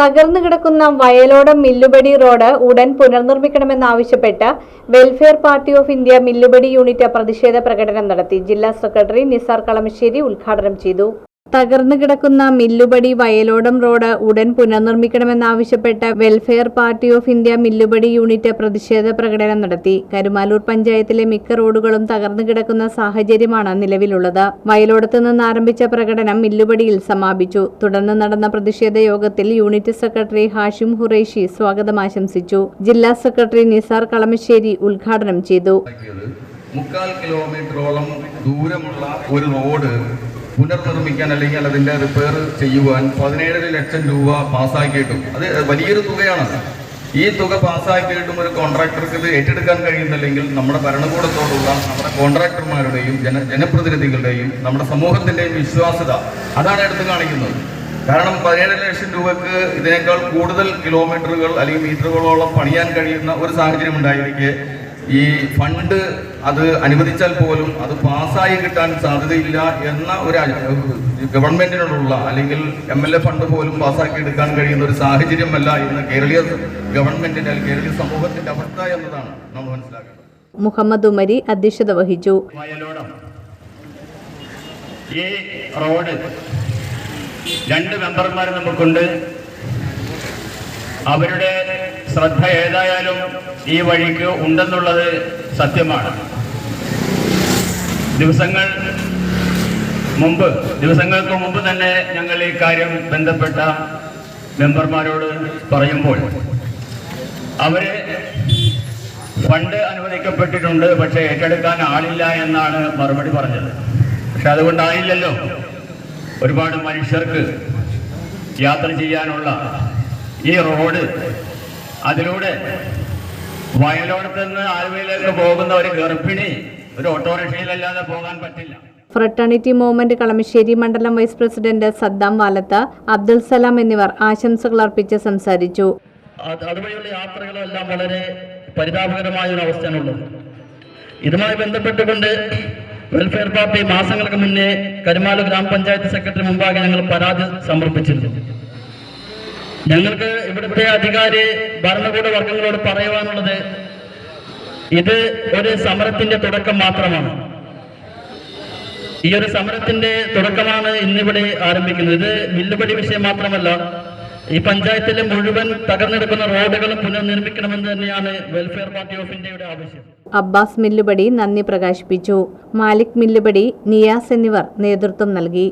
തകർന്നു കിടക്കുന്ന വയലോട് മില്ലുപടി റോഡ് ഉടൻ പുനർനിർമ്മിക്കണമെന്നാവശ്യപ്പെട്ട് welfare party of India Millupadi unit പ്രതിഷേധ പ്രകടനം നടത്തി. ജില്ലാ സെക്രട്ടറി നിസാർ കളമശ്ശേരി ഉദ്ഘാടനം ചെയ്തു. തകർന്നു കിടക്കുന്ന മില്ലുപടി വയലോടം റോഡ് ഉടൻ പുനർനിർമ്മിക്കണമെന്നാവശ്യപ്പെട്ട് welfare party of India Millupadi unit പ്രതിഷേധ പ്രകടനം നടത്തി. കരുമാലൂർ പഞ്ചായത്തിലെ മിക്ക റോഡുകളും തകർന്നു കിടക്കുന്ന സാഹചര്യമാണ് നിലവിലുള്ളത്. വയലോടത്ത് നിന്ന് ആരംഭിച്ച പ്രകടനം മില്ലുപടിയിൽ സമാപിച്ചു. തുടർന്ന് നടന്ന പ്രതിഷേധ യോഗത്തിൽ യൂണിറ്റ് സെക്രട്ടറി ഹാഷിം ഹുറൈഷി സ്വാഗതം ആശംസിച്ചു. ജില്ലാ സെക്രട്ടറി നിസാർ കളമശ്ശേരി ഉദ്ഘാടനം ചെയ്തു. മുക്കാൽ കിലോമീറ്ററോളം ദൂരമുള്ള ഒരു റോഡ് പുനർനിർമ്മിക്കാൻ അല്ലെങ്കിൽ അതിന്റെ റിപ്പയർ ചെയ്യുവാൻ പതിനേഴര ലക്ഷം രൂപ പാസ്സാക്കിയിട്ടും. അത് വലിയൊരു തുകയാണ്. ഈ തുക പാസ്സാക്കിയിട്ടും ഒരു കോൺട്രാക്ടർക്ക് ഇത് ഏറ്റെടുക്കാൻ കഴിയുന്നില്ലെങ്കിൽ നമ്മുടെ ഭരണകൂടത്തോടുള്ള നമ്മുടെ കോൺട്രാക്ടർമാരുടെയും ജന ജനപ്രതിനിധികളുടെയും നമ്മുടെ സമൂഹത്തിന്റെയും വിശ്വാസ്യത അതാണ് എടുത്തു കാണിക്കുന്നത്. കാരണം പതിനേഴ് ലക്ഷം രൂപക്ക് ഇതിനേക്കാൾ കൂടുതൽ കിലോമീറ്ററുകൾ അല്ലെങ്കിൽ മീറ്ററുകളോളം പണിയാൻ കഴിയുന്ന ഒരു സാഹചര്യം ഉണ്ടായിരിക്കെ ഈ ഫണ്ട് അത് അനുവദിച്ചാൽ പോലും അത് പാസ്സായി കിട്ടാൻ സാധ്യതയില്ല എന്ന ഒരു ഗവൺമെന്റിനോടുള്ള അല്ലെങ്കിൽ എം എൽ എ ഫണ്ട് പോലും പാസ്സാക്കി എടുക്കാൻ കഴിയുന്ന ഒരു സാഹചര്യമല്ല ഇന്ന് കേരളീയ ഗവൺമെന്റിന്റെ അല്ലെങ്കിൽ കേരളീയ സമൂഹത്തിന്റെ അവസ്ഥ എന്നതാണ് നമ്മൾ മനസ്സിലാക്കേണ്ടത്. മുഹമ്മദ് ഉമരി അധ്യക്ഷത വഹിച്ചു. ഈ റോഡ് രണ്ട് മെമ്പർമാർ നമുക്കുണ്ട്. അവരുടെ ശ്രദ്ധ ഏതായാലും ഈ വഴിക്ക് ഉണ്ടെന്നുള്ളത് സത്യമാണ്. ദിവസങ്ങൾ മുമ്പ് ദിവസങ്ങൾക്ക് മുമ്പ് തന്നെ ഞങ്ങൾ ഈ കാര്യം ബന്ധപ്പെട്ട മെമ്പർമാരോട് പറയുമ്പോൾ അവർ ഫണ്ട് അനുവദിക്കപ്പെട്ടിട്ടുണ്ട് പക്ഷേ ഏറ്റെടുക്കാൻ ആളില്ല എന്നാണ് മറുപടി പറഞ്ഞത്. പക്ഷെ അതുകൊണ്ടായില്ലല്ലോ. ഒരുപാട് മനുഷ്യർക്ക് യാത്ര ചെയ്യാനുള്ള ഈ റോഡ് അതിലൂടെ വയലോടത്ത് നിന്ന് ആലുവയിലേക്ക് പോകുന്ന ഒരു ഗർഭിണി ഒരു ഓട്ടോറിക്ഷയിലല്ലാതെ പോകാൻ പറ്റില്ല. ഫ്രട്ടേണിറ്റി മൂവ്മെന്റ് കളമശ്ശേരി മണ്ഡലം വൈസ് പ്രസിഡന്റ് സദ്ദാം വാലത്ത് അബ്ദുൽ സലാം എന്നിവർ ആശംസകൾ അർപ്പിച്ച് സംസാരിച്ചു. അത് അതുവഴിയുള്ള യാത്രകളെല്ലാം വളരെ പരിതാപകരമായ ഒരു അവസ്ഥയാണുള്ളത് ഇതുമായി ബന്ധപ്പെട്ടുകൊണ്ട് വെൽഫെയർ പാർട്ടി മാസങ്ങൾക്ക് മുന്നേ കരുമാല ഗ്രാമപഞ്ചായത്ത് സെക്രട്ടറി മുമ്പാകെ ഞങ്ങൾ പരാതി സമർപ്പിച്ചിരുന്നു. ഞങ്ങൾക്ക് ഇവിടുത്തെ അധികാരി ഭരണകൂട വർഗങ്ങളോട് പറയുവാനുള്ളത് ഇത് ഒരു സമരത്തിന്റെ തുടക്കം മാത്രമാണ്. ഈ ഒരു സമരത്തിന്റെ തുടക്കമാണ് ഇന്നിവിടെ ആരംഭിക്കുന്നത്. ഇത് മില്ലുപടി വിഷയം മാത്രമല്ല ഈ പഞ്ചായത്തിലെ മുഴുവൻ തകർന്നെടുക്കുന്ന റോഡുകളും പുനർനിർമ്മിക്കണമെന്ന് തന്നെയാണ് വെൽഫെയർ പാർട്ടി ഓഫ് ഇന്ത്യയുടെ ആവശ്യം. അബ്ബാസ് മില്ലുപടി നന്ദി പ്രകാശിപ്പിച്ചു. മാലിക് മില്ലുപടി നിയാസ് എന്നിവർ നേതൃത്വം നൽകി.